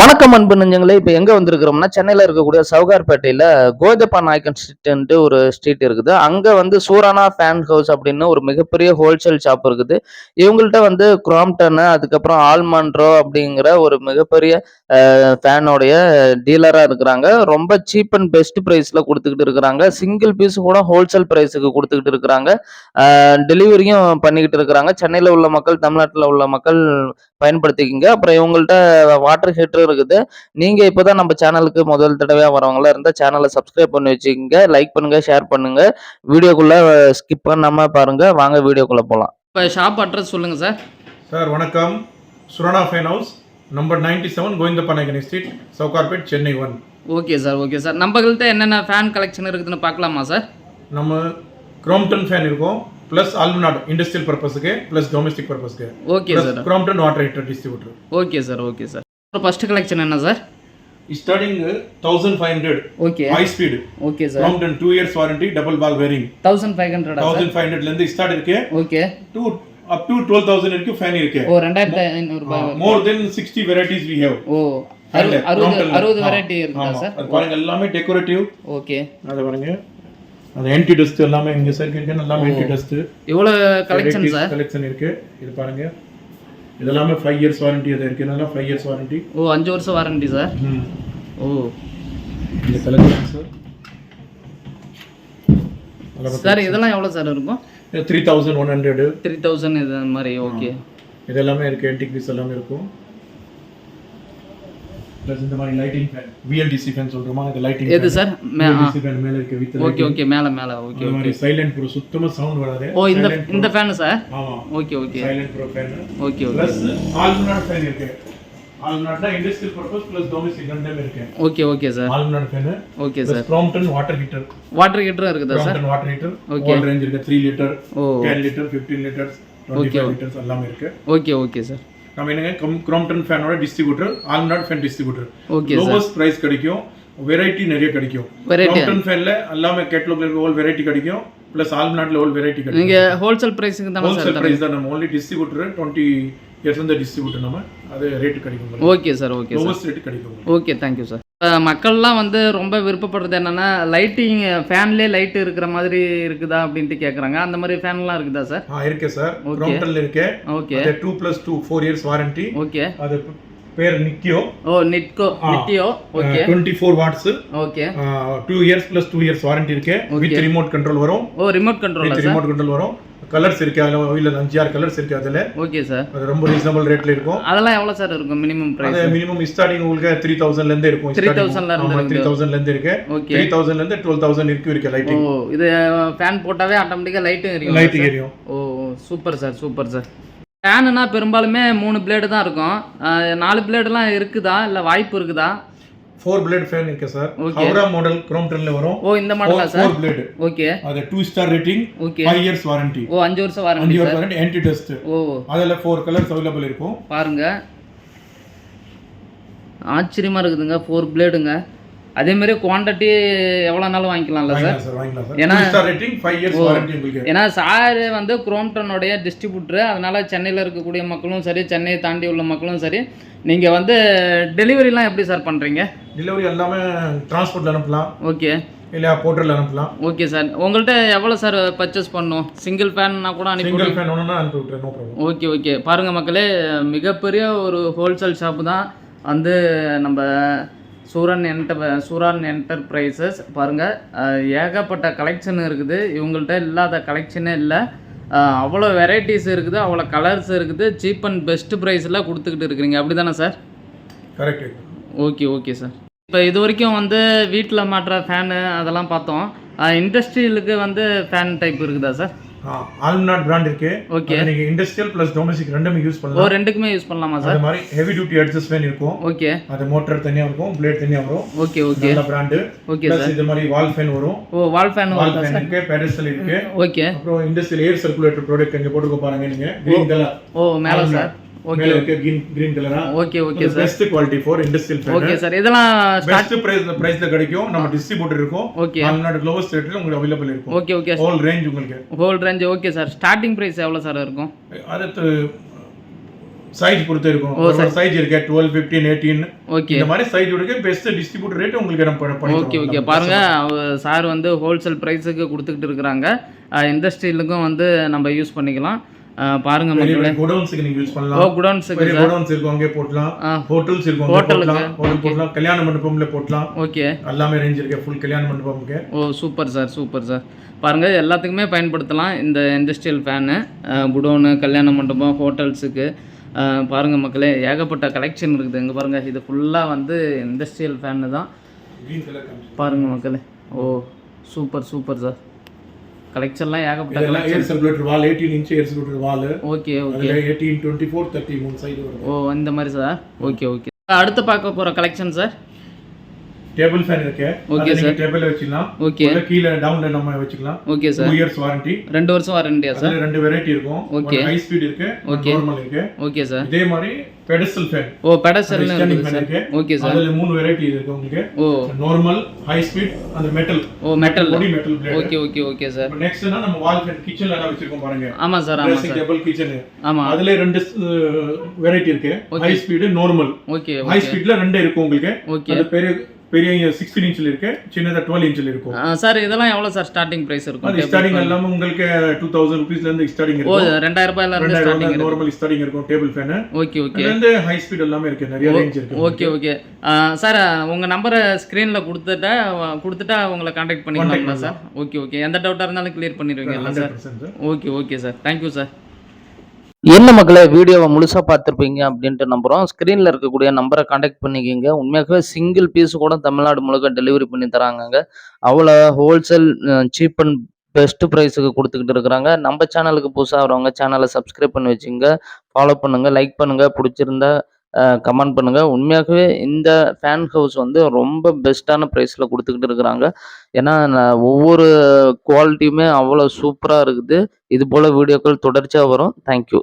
வணக்கம் அன்பு நெஞ்சங்களே இப்போ எங்கே வந்திருக்கிறோம்னா சென்னையில் இருக்கக்கூடிய சவுகார்பேட்டையில் கோதப்பா நாயக்கன் ஸ்ட்ரீட்ன்ட்டு ஒரு ஸ்ட்ரீட் இருக்குது. அங்கே வந்து சூரானா ஃபேன் ஹவுஸ் அப்படின்னு ஒரு மிகப்பெரிய ஹோல்சேல் ஷாப் இருக்குது. இவங்கள்ட்ட வந்து குராம்டன் அதுக்கப்புறம் ஆல்மாண்ட்ரோ அப்படிங்கிற ஒரு மிகப்பெரிய ஃபேனோடைய டீலராக இருக்கிறாங்க. ரொம்ப சீப் அண்ட் பெஸ்ட் ப்ரைஸில் கொடுத்துக்கிட்டு இருக்கிறாங்க. சிங்கிள் பீஸ் கூட ஹோல்சேல் ப்ரைஸுக்கு கொடுத்துக்கிட்டு இருக்கிறாங்க. டெலிவரியும் பண்ணிக்கிட்டு இருக்கிறாங்க. சென்னையில் உள்ள மக்கள் தமிழ்நாட்டில் உள்ள மக்கள் பயன்படுத்திக்கிங்க. அப்புறம் இவங்கள்ட்ட வாட்டர் ஹீட்டரும் இருக்குது. நீங்கள் இப்போ தான் நம்ம சேனலுக்கு முதல் தடவையாக வரவங்களா இருந்தால் சேனலை சப்ஸ்கிரைப் பண்ணி வச்சுக்கோங்க. லைக் பண்ணுங்கள் ஷேர் பண்ணுங்கள் வீடியோக்குள்ளே ஸ்கிப் பண்ணாமல் பாருங்கள் வாங்க வீடியோக்குள்ளே போகலாம் இப்போ ஷாப் அட்ரஸ் சொல்லுங்கள் சார் சார் வணக்கம். Surana fan house number ninety seven Govindappanaicken street Sowcarpet Chennai one okay sir okay sir நம்மகிட்ட என்னென்ன ஃபேன் கலெக்ஷன் இருக்குதுன்னு பார்க்கலாமா சார் நம்ம கிராம்டன் ஃபேன் இருக்கும். ப்ளஸ் ஆல்மனாட் இண்டஸ்ட்ரியல் பர்பஸுக்கு ப்ளஸ் டொமஸ்டிக் பர்பஸ்க்கு okay sir Crompton water heater distributor okay sir okay sir first collection என்ன sir starting thousand five hundred okay high speed okay sir Crompton two years warranty double ball bearing thousand five ஹண்ட்ரடா thousand five ஹண்ட்ரட்லேருந்து start இருக்கு. Okay two up to twelve thousand வரைக்கும் fan இருக்கு. ஓ ரெண்டாயிரத்தி ஐநூறுபா more then sixty varieties we have ஓ அறு- அறுபது அறுபது variety இருக்குதா சார் பாருங்க எல்லாமே டெக்கரேட்டிவ் ஓகே அதை பாருங்க. அது ஆன்டி டஸ்ட் எல்லாமே இங்க சைடு இருக்கு எல்லாமே ஆன்டி டஸ்ட் இவ்வளோ கலெக்ஷன் சார் கலெக்ஷன் இருக்கு. இது பாருங்க. இதெல்லாமே ஃபைவ் இயர்ஸ் வாரண்டி அது இருக்கு. இதெல்லாம் ஃபைவ் இயர்ஸ் வாரண்டி ஓ அஞ்சு வருஷம் வாரண்டி சார் ஓ. இந்த கலெக்ஷன் சார் சார் இதெல்லாம் எவ்வளோ சார் இருக்கும்? Three thousand one hundred three thousand இது அந்த மாதிரி ஓகே இது எல்லாமே இருக்கு. ஆன்டிக் பீஸ் எல்லாமே இருக்கும். ப்ளஸ் இந்த மாதிரி லைட்டிங் ஃபேன் விஎல்டிசி ஃபேன் சொல்றோமா? இது லைட்டிங் எது சார்? விஎல்டிசி ஃபேன் மேல இருக்கு வித் ஓகே ஓகே மேலே மேலே. ஓகே இந்த மாதிரி சைலண்ட் ப்ரோ சுத்தமா சவுண்ட் வராது. ஓ இந்த இந்த fan sir okay okay silent bro fan okay okay plus Almonard fan இருக்கு. ஆல்மனாட்னா இண்டஸ்ட்ரியல் பர்பஸ் ப்ளஸ் டொமஸ்டிக் ரெண்டுமே இருக்கு. Okay okay sir Almonard fan okay sir water heater water ஹீட்டரும் இருக்குதா sir water heater. All range இருக்கு. 3 litre ஓ 10 litre 15 litres 25 litres எல்லாமே இருக்கு. Okay okay sir நம்ம என்னங்க? Crompton ஃபேனோட distributor Almonard fan distributor okay lowest price கிடைக்கும். வெரைட்டி நிறைய கிடைக்கும். கிராம்டன் ஃபேன்ல எல்லாமே கேட்டலாக்ல இருக்க ஹோல் வெரைட்டி கிடைக்கும். ப்ளஸ் ஆல்மனாட்ல ஹோல் வெரைட்டி கிடைக்கும். நீங்கள் ஹோல்சேல் ப்ரைஸுக்கு தானே ஹோல்சேல் பிரைஸ் தான் நம்ம ஓன்லி டிஸ்ட்ரிபியூட்டர் 20 இயர்ஸ் இருந்த டிஸ்ட்ரிபியூட்டர் நம்ம. அது ரேட் கிடைக்கும் okay sir okay lowest rate கிடைக்கும் ஓகே தேங்க்யூ சார் மக்கள்லாம் வந்து ரொம்ப விருப்பப்படுறது என்னன்னா லைட்டிங் ஃபேன்லேயே லைட் இருக்கிற மாதிரி இருக்குதா அப்படின்ட்டு கேட்குறாங்க அந்த மாதிரி ஃபேன்லாம் இருக்குதா சார் ஆ இருக்கு சார் கிராம்டன்ல இருக்கு. Okay two plus two four years warranty okay அது பேர் நிக்கியோ ஓ நிட்கோ நிட்டியோ okay twenty four watts okay two years plus two years warranty இருக்கு. வித் ரிமோட் கண்ட்ரோல் வரும். ஓ ரிமோட் கண்ட்ரோலா வித் ரிமோட் கண்ட்ரோல் வரும். கலர்ஸ் இருக்கு அதுல இல்ல அஞ்சு ஆறு கலர்ஸ் இருக்கு அதுல ஓகே சார் அது ரொம்ப ரீசனபிள் ரேட்ல இருக்கும். அதெல்லாம் எவ்வளோ சார் இருக்கும் மினிமம் ப்ரைஸ் மினிமம் ஸ்டார்டிங் உங்களுக்கு த்ரீ தௌசண்ட்ல இருந்து இருக்கும். 3000 ல இருந்து த்ரீ தௌசண்ட்ல இருந்து இருக்கு. ஓகே த்ரீ தௌசண்ட்ல இருந்து டுவெல் தௌசண்ட் இருக்கு இருக்கு ஓ லைட்டிங் இது ஃபேன் போட்டாவே ஆட்டோமேட்டிக்காக லைட்டும் எரியும் லைட் எரியும் ஓ சூப்பர் சார் சூப்பர் சார் ஃபேனுனா பெரும்பாலுமே மூணு பிளேடு தான் இருக்கும். நாலு பிளேடுலாம் இருக்குதா? இல்லை வாய்ப்பு இருக்குதா? ஃபோர் பிளேட் ஃபேன் இருக்கு சார் ஹவுரா மாடல் கிராம்டன்ல வரும். ஓ இந்த மாடலா சார் ஃபோர் பிளேட் ஓகே அது two star rating okay five years warranty ஓ அஞ்சு வருஷம் வாரண்டி அஞ்சு வருஷம் வாரண்டி ஆன்டி டஸ்ட் ஓ. அதுல ஃபோர் கலர்ஸ் அவைலபிள் இருக்கும். பாருங்க. ஆச்சரியமா இருக்குதுங்க ஃபோர் பிளேடுங்க அதே மாதிரி குவான்டிட்டி எவ்வளோ நாளும் வாங்கிக்கலாம்ல சார் ஏன்னா- ஏன்னா சார் வந்து குரோம்டனுடைய டிஸ்ட்ரிபியூட்டர் அதனால சென்னையில் இருக்கக்கூடிய மக்களும் சரி சென்னையை தாண்டி உள்ள மக்களும் சரி நீங்கள் வந்து டெலிவரிலாம் எப்படி சார் பண்ணுறீங்க டெலிவரி எல்லாமே டிரான்ஸ்போர்ட்ல அனுப்பலாம். ஓகே இல்ல போர்ட்டல் அனுப்பலாம். ஓகே சார் உங்கள்கிட்ட எவ்வளோ சார் பர்ச்சேஸ் பண்ணும்? சிங்கிள் ஃபேன்னா கூட அனுப்பி சிங்கிள் ஃபேன் ஒன்றுனா அனுப்பி விட்டுறேன் நோ ப்ராப்ளம் ஓகே ஓகே பாருங்கள் மக்களே மிகப்பெரிய ஒரு ஹோல்சேல் ஷாப்பு தான். வந்து நம்ம சூரன் என்டர் சூரான் என்டர்பிரைசஸ் பாருங்கள் ஏகப்பட்ட கலெக்ஷன் இருக்குது. இவங்கள்ட்ட இல்லாத கலெக்ஷனே இல்லை. அவ்வளோ வெரைட்டிஸ் இருக்குது அவ்வளோ கலர்ஸ் இருக்குது. சீப் அண்ட் பெஸ்ட் ப்ரைஸில் கொடுத்துக்கிட்டு இருக்கிறீங்க. அப்படி தானே sir? Correct okay okay sir இப்போ இது வரைக்கும் வந்து வீட்டில் மாட்டுற ஃபேனு அதெல்லாம் பார்த்தோம். இண்டஸ்ட்ரியலுக்கு வந்து ஃபேன் டைப் இருக்குதா சார் ஆல்மனாட் பிராண்ட் இருக்கு. அது நீங்க இண்டஸ்ட்ரியல் பிளஸ் டொமஸ்டிக் ரெண்டுமே யூஸ் ஓ பண்ணலாம் ரெண்டுக்குமே யூஸ் பண்ணலாமா சார் அது மாதிரி ஹெவி டியூட்டி ஃபேன் இருக்கும். ஓகே அது மோட்டர் தனியா இருக்கும் பிளேட் தனியா வரும். ஓகே ஓகே நல்ல பிராண்டு ஓகே பிளஸ் இது மாதிரி வால் ஃபேன் வரும். ஓ வால் ஃபேன் வால் ஃபேன் இருக்கு பெடஸ்டல் இருக்கு. ஓகே அப்புறம் இண்டஸ்ட்ரியல் ஏர் சர்க்குலேட்டர் ப்ராடக்ட் இங்க போட்டுக்க பாருங்க நீங்க. கிரீன் கலர் ஓ மேலே சார் ஓகே இருக்கு கிரீன் கலரா okay okay sir best quality for industrial okay sir இதெல்லாம் பெஸ்ட் பிரைஸ் பிரைஸ்ல கிடைக்கும். நம்ம டிஸ்ட்ரிபியூட்டர் இருக்கும். ஓகே ஆல்மனாட் லோவஸ்ட் ரேட்ல உங்களுக்கு அவைலபிள் இருக்கும். ஓகே ஓகே ஹோல் ரேஞ்ச் உங்களுக்கு. Whole range okay sir starting price எவ்வளோ சார் இருக்கும்? அடுத்து சைஸ் பொறுத்து இருக்கும். ஒரு சைஸ் இருக்கு டுவெல் ஃபிஃப்டீன் எயிட்டீன் ஓகே இந்த மாதிரி சைஸ் இருக்கு பெஸ்ட் டிஸ்ட்ரிபியூட்டர் ரேட் உங்களுக்கு நம்ம. ஓகே ஓகே பாருங்க சார் வந்து ஹோல்சேல் ப்ரைஸுக்கு கொடுத்துக்கிட்டு இருக்கிறாங்க. இண்டஸ்ட்ரியலுக்கும் வந்து நம்ம யூஸ் பண்ணிக்கலாம். பாருங்க மக்களே. குடோன்ஸுக்கு நீங்க யூஸ் ஓ பண்ணலாம் குடோன்ஸுக்கு பெரிய சார் குடோன்ஸ் இருக்கும் அங்கே போடலாம் ஆ. ஹோட்டல்ஸ் இருக்கும் போடலாம் ஹோட்டல் போடலாம் கல்யாண மண்டபம்ல போடலாம் ஓகே எல்லாமே ரேஞ்ச் இருக்கு ஃபுல் கல்யாண மண்டபம்க்கு. ஓ சூப்பர் சார் சூப்பர் சார் பாருங்கள் எல்லாத்துக்குமே பயன்படுத்தலாம் இந்த இண்டஸ்ட்ரியல் ஃபேனு குடோனு கல்யாண மண்டபம் ஹோட்டல்ஸுக்கு பாருங்கள் மக்களே ஏகப்பட்ட கலெக்ஷன் இருக்குது. இங்கே பாருங்கள் இது ஃபுல்லாக வந்து இண்டஸ்ட்ரியல் ஃபேனு தான். பாருங்கள் மக்களே. ஓ சூப்பர் சூப்பர் சார் கலெக்ஷன்லாம் ஏகப்பட்ட இதெல்லாம் collection air circulator wall eighteen inch air circulator wall okay okay eighteen twenty four thirty மூணு சைடு வரும் ஓ இந்த மாதிரி சார் ஓகே ஓகே அடுத்து பார்க்க போகிற கலெக்ஷன் சார் டேபிள் ஃபேன் இருக்கு. நீங்க sir. டேபிள்ல வச்சுக்கலாம். ஓகே உள்ள கீழே டவுன்ல நம்ம வச்சுக்கலாம். ஓகே சார் இயர்ஸ் வாரண்டி ரெண்டு வருஷம் வாரண்டியா சார் ரெண்டு வெரைட்டி இருக்கும். Okay. ஹை ஸ்பீட் இருக்கு Okay. நார்மல் இருக்கு. ஓகே சார் இதே மாதிரி பெடஸ்டல் ஃபேன் ஓ இருக்குது ஃபேன் சார் இருக்கு ஓகே சார் அதுல மூணு வெரைட்டி இருக்கு உங்களுக்கு. ஓ. நார்மல் ஹை ஸ்பீட் அந்த மெட்டல் ஓ metal body metal blade okay okay okay sir நெக்ஸ்ட்னா நம்ம வால் ஃபேன் கிச்சன்ல எல்லாம் வச்சிருக்கோம் பாருங்க. ஆமாம் sir dressing sir table kitchen ஆமாம் அதுல ரெண்டு வெரைட்டி இருக்கு. High speed normal okay high okay ஸ்பீட்ல ரெண்டு இருக்கும் உங்களுக்கு. ஓகே அது பெரிய பெரிய சிக்ஸ்டீன் இன்ச்சில் இருக்கு சின்னதா டுவெல் இன்ச்சில் இருக்கும். சார் இதெல்லாம் எவ்வளோ சார் ஸ்டார்டிங் ப்ரைஸ் அது இருக்கும் ஸ்டார்டிங் எல்லாமே உங்களுக்கு டூ தௌசண்ட் ருபீஸ்ல இருந்து ஸ்டார்டிங் இருக்கும். ரெண்டாயிரம் ரூபாயில இருந்து ரெண்டாயிரம் நார்மல் ஸ்டார்டிங் இருக்கும் டேபிள் ஃபேன் ஓகே ஓகே இருந்து ஹை ஸ்பீட் எல்லாமே இருக்கு நிறைய ரேஞ்ச் இருக்கு. ஓகே ஓகே சார் உங்கள் நம்பரை ஸ்க்ரீனில் கொடுத்துட்டா கொடுத்துட்டா உங்களை காண்டாக்ட் பண்ணிக்கலாங்களா சார்? ஓகே ஓகே எந்த டவுட்டாக இருந்தாலும் clear பண்ணிடுவீங்கல்ல sir? 100% sir. Okay okay sir thank you sir என்ன மக்களை வீடியோவை முழுசாக பார்த்துருப்பீங்க அப்படின்ட்டு நம்புகிறோம் ஸ்க்ரீனில் இருக்கக்கூடிய நம்பரை காண்டாக்ட் பண்ணிக்கிங்க. உண்மையாகவே சிங்கிள் பீஸ் கூட தமிழ்நாடு முழுக்க டெலிவரி பண்ணி தராங்கங்க. அவ்வளோ ஹோல்சேல் சீப் அண்ட் பெஸ்ட் ப்ரைஸுக்கு கொடுத்துக்கிட்டு இருக்கிறாங்க. நம்ம சேனலுக்கு புதுசாக வரவங்க சேனலை சப்ஸ்கிரைப் பண்ணி வச்சுங்க ஃபாலோ பண்ணுங்க லைக் பண்ணுங்க. பிடிச்சிருந்தா கமெண்ட் பண்ணுங்க. உண்மையாகவே இந்த ஃபேன் ஹவுஸ் வந்து ரொம்ப பெஸ்ட்டான ப்ரைஸில் கொடுத்துக்கிட்டு இருக்கிறாங்க. ஏன்னா ஒவ்வொரு குவாலிட்டியுமே அவ்வளோ சூப்பராக இருக்குது. இது போல் வீடியோக்கள் தொடர்ச்சியாக வரும். தேங்க்யூ